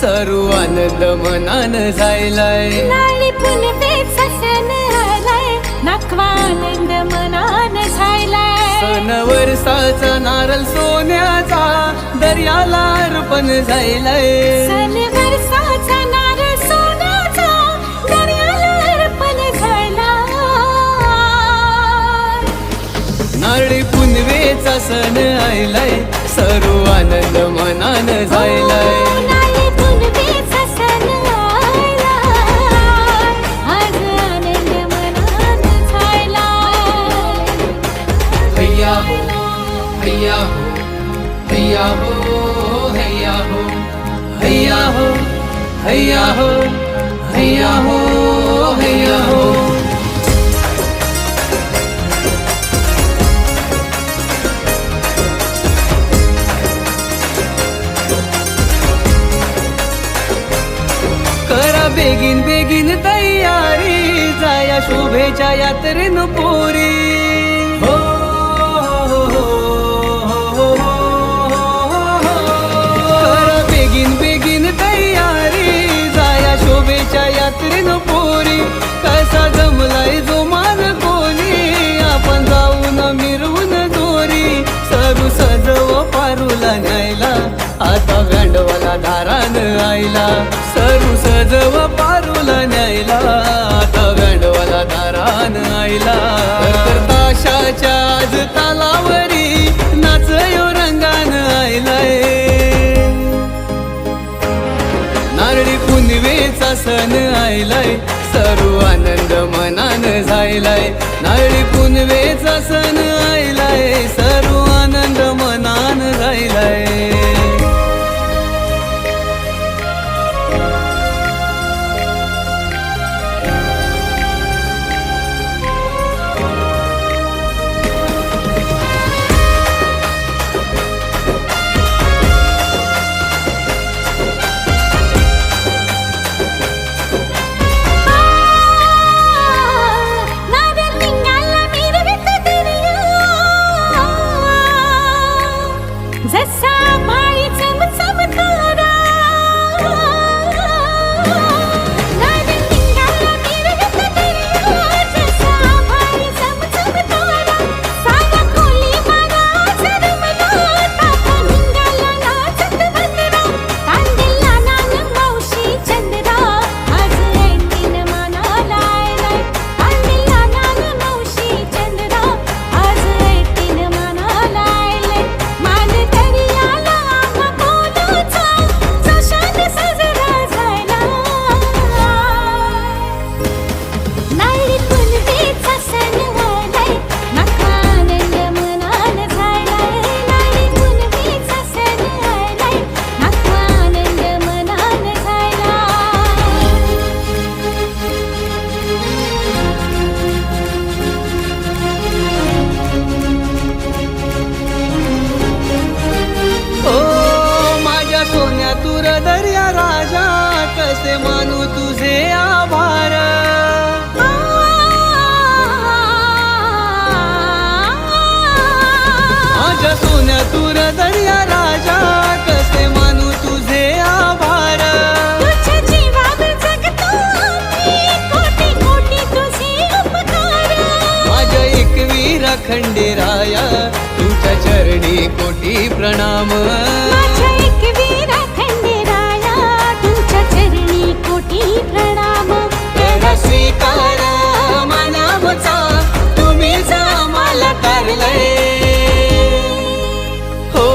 सारू आनंद मनान झायलाय लाली फुलवे आलाय. आनंद मनान झायलाय. सनवर नारल सोन्याचा दर्याला अर्पण झायलाय. नारळ सोन्याचा दर्याला अर्पण नारळी पुनवेचा सण आयलाय. सर्व आनंद मनान हो जायलाय. हैया हो हैया हो हैया हो हैया हो हैया हो हैया हो. करा बेगीन बेगीन तयारी जाया शोभेच्या यात्रेन पोरी. न्यायला आता गांडवाला धारान आईला सरू सजव पारूला न्यायला. आता गांडवाला धारान आईला ताशाच्या आज तालावरी नाचयो रंगान आईलाय नारळी पुनवेचा सण आयलाय. सर्व आनंद मनान झालाय नारळी पुनवेचा सण आयलाय. सर्व आनंद मना कसे मानू तुझे आभार। माझ्या सोन्या तुर दर्या राजा कसे मानू तुझे आभार। तुझ्या माझ्या एकवीर खंडेराया तुमच्या चरणी कोटी प्रणाम। तर स्वीकार मनामचा तुम्ही आम्हाला तारलंय हो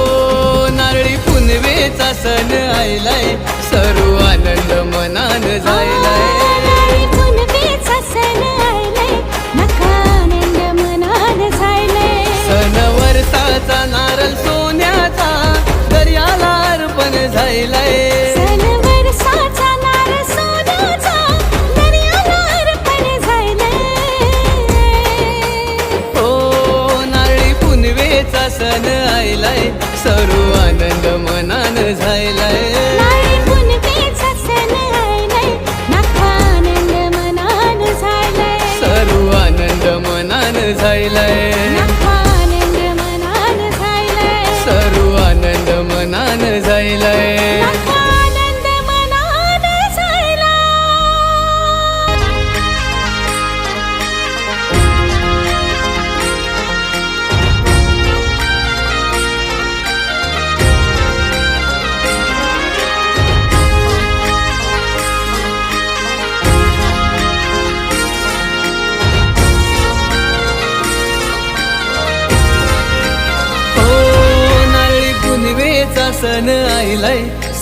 नारळी पुनवेचा सण आयलाय सर्व आनंद मनान जायलाय. मनान जायलय.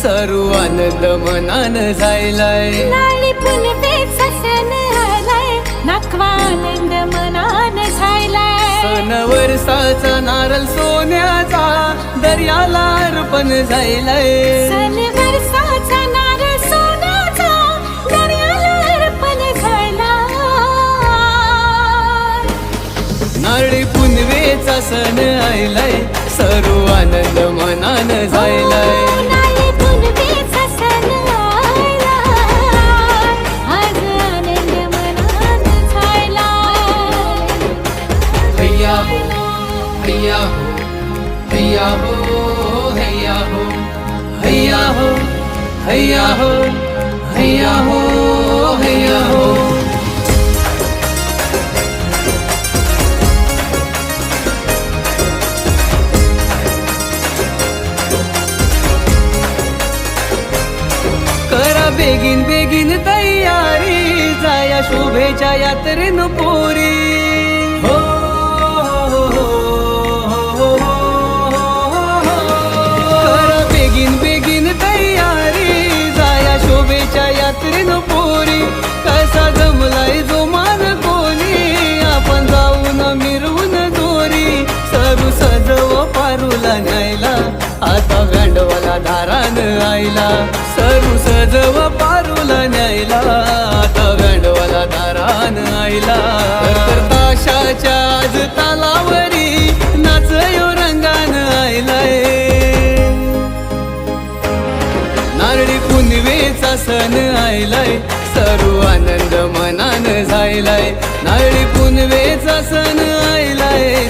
सारू आनंद मनान झायलाय. पुन ससन आलाय आनंद मनान झायलाय. सन वर्षाचा नारल सोन्याचा दर्याला अर्पण झायलाय. सन वर्षाचा नारळ सोन्याचा दर्याला अर्पण नारळी पुनवेचा सण आयलाय सर्व आनंद मनान हो, झायलाय. हो, हो, हैया हो हैया हो हैया हो. करा बेगीन बेगीन तयारी जाया शोभेच्या यात्रेन पोरी. राहिला सरू सजव पारूला न्यायला आता गांडवाला दारान आयला. ताशाच्या आज तालावरी नाच यो रंगान आयलाय. नारळी पुनवेचा सण आयलाय सरू आनंद मनान जायलाय नारळी पुनवेचा सण आयलाय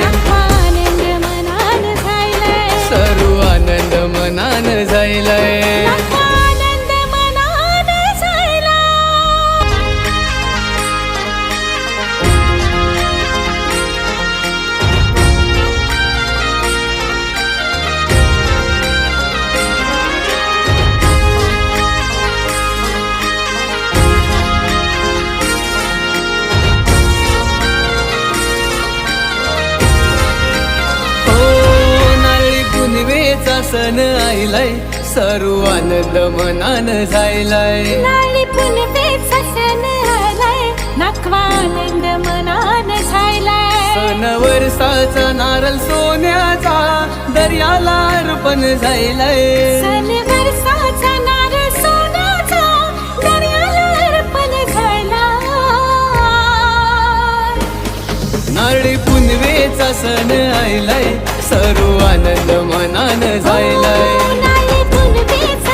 सन आईलाय सर्वान दमनान जायलाय मनान झायलाय. वर्षाचा नारल सोन्याचा दर्याला अर्पण झायलाय. नारळी पुनवेचा सण आयलाय सर्वानंद मनान जायलाय हो,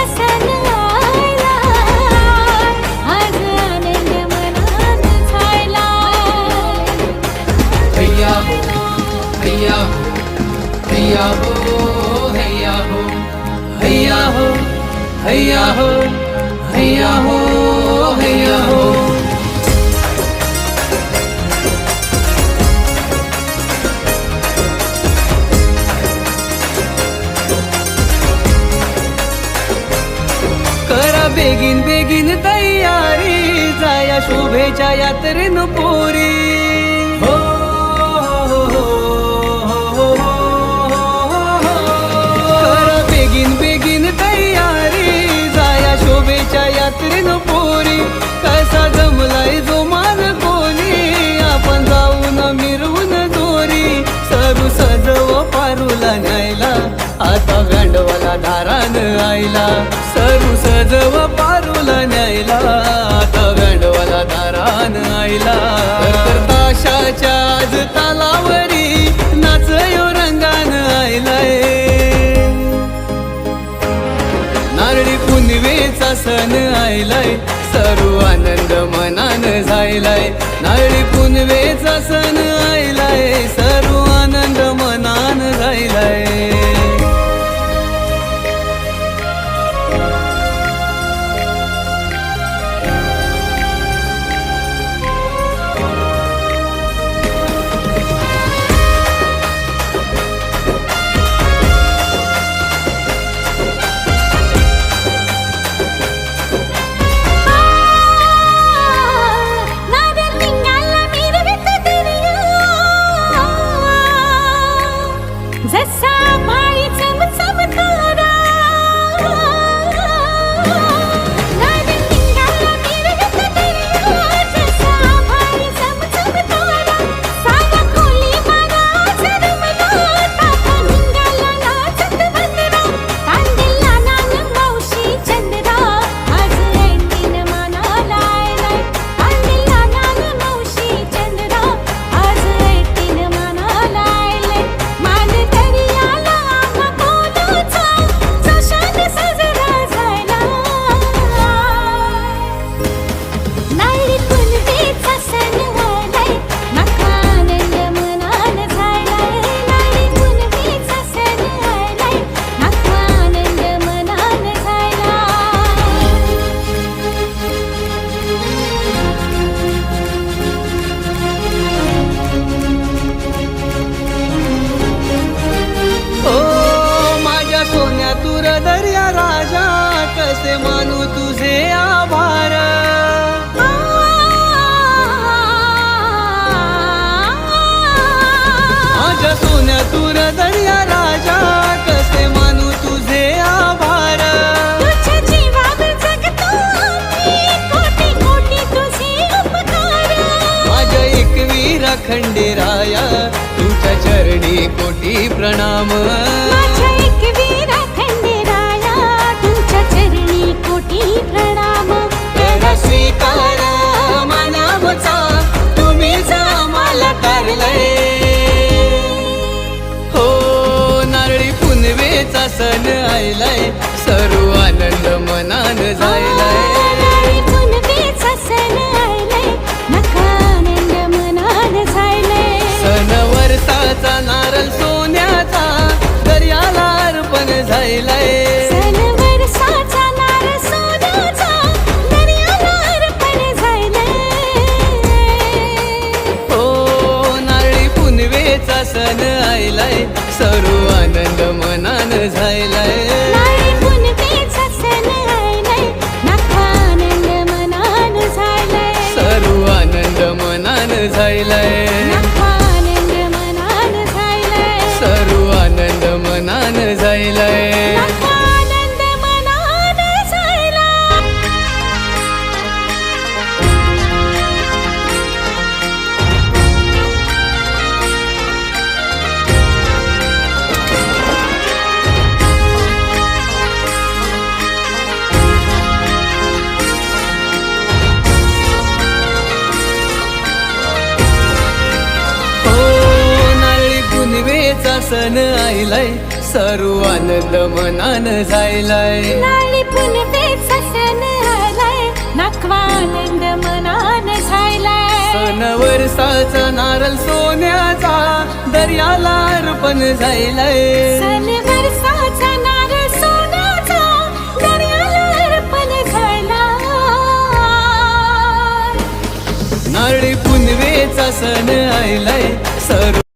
जाया यात्रेन पोरी. हो, हो, हो, हो बेगीन बेगीन तयारी. जाया शोभेच्या यात्रेन पोरी. कसा जमलाय जो मान कोणी आपण जाऊन मिरवून दोरी. सरू सजव पारूला न्यायला. आता गांडवाला धारान आईला सरू सजव पारूला न्यायला. दारान आईला. ताशाच्या आज तालावरी नाचयो रंगान आईलाय. नारळी पुनवेचा सण आयलाय सर्व आनंद मनान झालाय नारळी पुनवेचा सण आयलाय सर्व कोटी प्रणाम. माझ्या एकवीरा खंडेराया तुमच्या चरणी कोटी प्रणाम. करा स्वीकार मानावचा तुम्हीच आम्हाला तारलंय हो नारळी पुनवेचा सण आयलाय सर्व आनंद मनान जायलाय. सर्व आनंद मनान झायलाय. सर्व आनंद मनान झायलाय. पुनवेचा सण आयलाय सर्व आनंद मनान जायलाय आलाय नाखवा आनंद मनान वर्षाचा नारळ सोन्याचा दर्याला अर्पण जायलाय सण वर्षाचा नारळ सोन्याचा दर्याला अर्पण झाला नारळी पुनवेचा सण आयलाय सर्व